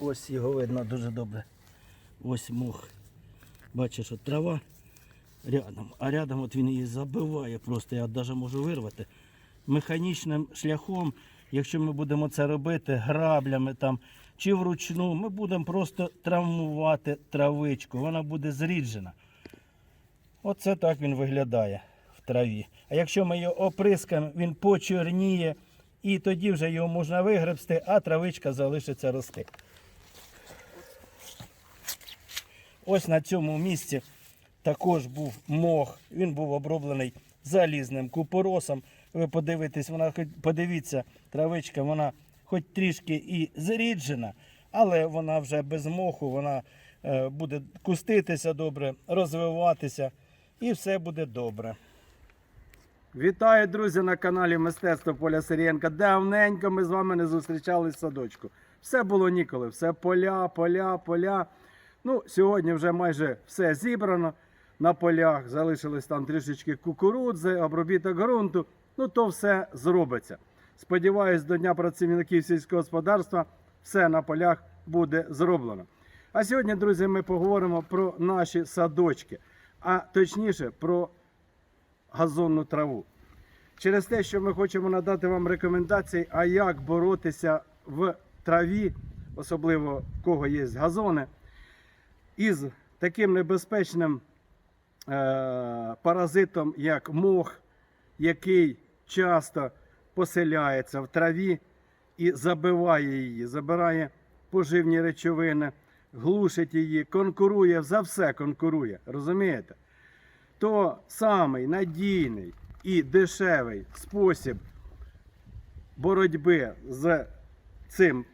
Ось його видно дуже добре. Ось мох. Бачиш, от трава рядом. А рядом от він її забиває просто. Я навіть можу вирвати. Механічним шляхом, якщо ми будемо це робити граблями там чи вручну, ми будемо просто травмувати травичку. Вона буде зріджена. Оце так він виглядає в траві. А якщо ми його оприскаємо, він почорніє, і тоді вже його можна вигребсти, а травичка залишиться рости. Ось на цьому місці також був мох. Він був оброблений залізним купоросом. Ви подивитесь, вона подивіться, травичка, вона хоч трішки і зріджена, але вона вже без моху, вона е, буде куститися добре, розвиватися, і все буде добре. Вітаю, друзі, на каналі Мистецтво Поля Сирієнка. Давненько ми з вами не зустрічались в садочку. Все було ніколи, все поля, поля, поля. Ну, сьогодні вже майже все зібрано на полях. Залишилось там трішечки кукурудзи, обробіток ґрунту. Ну, то все зробиться. Сподіваюсь, до Дня працівників сільського господарства все на полях буде зроблено. А сьогодні, друзі, ми поговоримо про наші садочки, а точніше про газонну траву. Через те, що ми хочемо надати вам рекомендації, а як боротися в траві, особливо в кого є газони, із таким небезпечним е- паразитом, як мох, який часто поселяється в траві і забиває її, забирає поживні речовини, глушить її, конкурує, за все конкурує. Розумієте? то самий надійний і дешевий спосіб боротьби з цим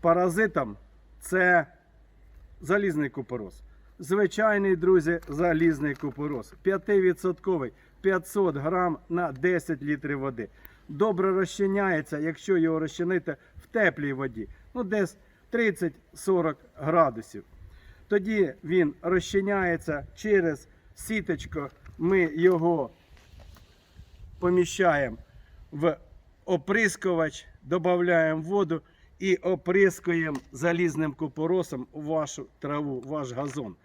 паразитом це залізний купорос. Звичайний, друзі, залізний купорос. 5% 500 грам на 10 літрів води. Добре розчиняється, якщо його розчинити в теплій воді, ну десь 30-40 градусів. Тоді він розчиняється через сіточку. Ми його поміщаємо в оприскувач, додаємо воду і оприскуємо залізним купоросом вашу траву, ваш газон.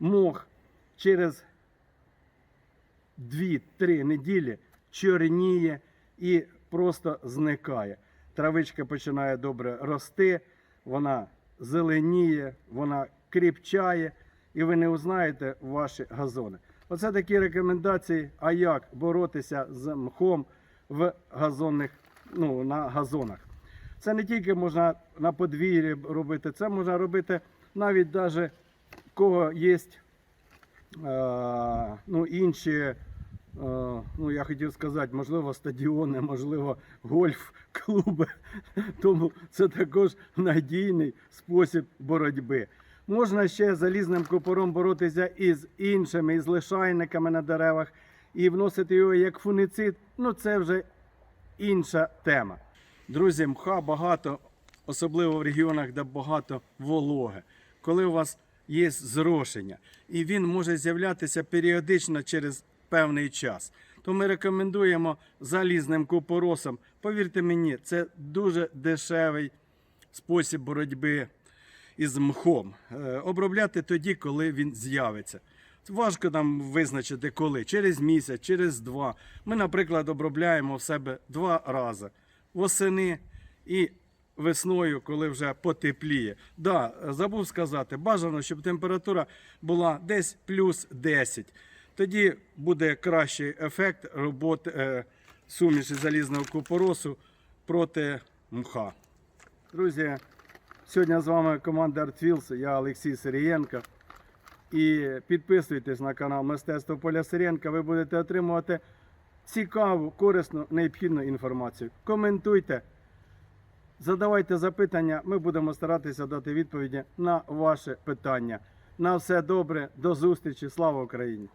Мох через 2-3 неділі чорніє і просто зникає. Травичка починає добре рости, вона зеленіє, вона кріпчає, і ви не узнаєте ваші газони. Оце такі рекомендації, а як боротися з мхом в газонних, ну, на газонах. Це не тільки можна на подвір'ї робити, це можна робити навіть навіть кого є е, ну, інші, е, ну я хотів сказати, можливо, стадіони, можливо, гольф-клуби. Тому це також надійний спосіб боротьби. Можна ще залізним копором боротися із іншими, із лишайниками на деревах і вносити його як фуницид. Ну це вже інша тема. Друзі, мха багато, особливо в регіонах, де багато вологи. Коли у вас є зрошення, і він може з'являтися періодично через певний час. То ми рекомендуємо залізним купоросом. Повірте мені, це дуже дешевий спосіб боротьби із мхом. Е, Обробляти тоді, коли він з'явиться. Важко нам визначити коли. Через місяць, через два. Ми, наприклад, обробляємо в себе два рази. Восени і весною, коли вже потепліє. Да, забув сказати, бажано, щоб температура була десь плюс 10. Тоді буде кращий ефект роботи е, суміші залізного купоросу проти мха. Друзі, сьогодні з вами команда ArtWheels, я Олексій Сирієнко. І підписуйтесь на канал Мистецтво Поля Сиренка. Ви будете отримувати цікаву, корисну, необхідну інформацію. Коментуйте, задавайте запитання. Ми будемо старатися дати відповіді на ваші питання. На все добре, до зустрічі. Слава Україні!